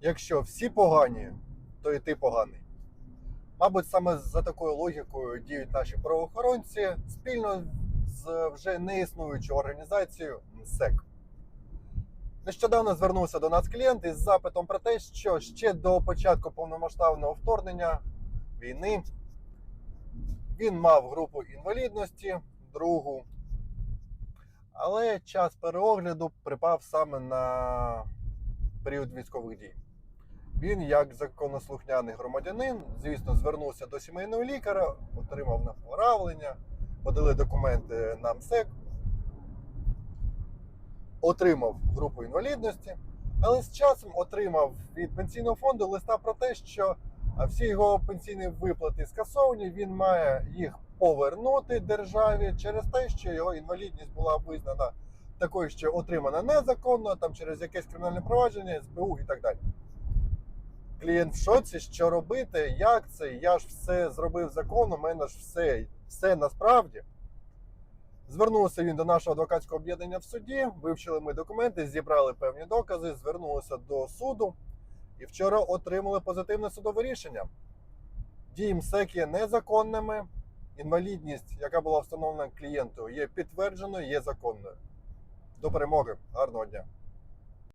Якщо всі погані, то і ти поганий. Мабуть, саме за такою логікою діють наші правоохоронці спільно з вже неіснуючою організацією МСЕК. Нещодавно звернувся до нас клієнт із запитом про те, що ще до початку повномасштабного вторгнення війни він мав групу інвалідності, другу, але час переогляду припав саме на період військових дій. Він, як законослухняний громадянин, звісно, звернувся до сімейного лікаря, отримав направлення, подали документи на МСЕК, отримав групу інвалідності, але з часом отримав від пенсійного фонду листа про те, що всі його пенсійні виплати скасовані, він має їх повернути державі через те, що його інвалідність була визнана такою, що отримана незаконно, там через якесь кримінальне провадження, СБУ і так далі. Клієнт в шоці, що робити, як це? Я ж все зробив законно, у мене ж все, все насправді. Звернувся він до нашого адвокатського об'єднання в суді, вивчили ми документи, зібрали певні докази, звернулися до суду і вчора отримали позитивне судове рішення. Дії МСЕК є незаконними. Інвалідність, яка була встановлена клієнту, є підтвердженою, є законною. До перемоги. Гарного дня!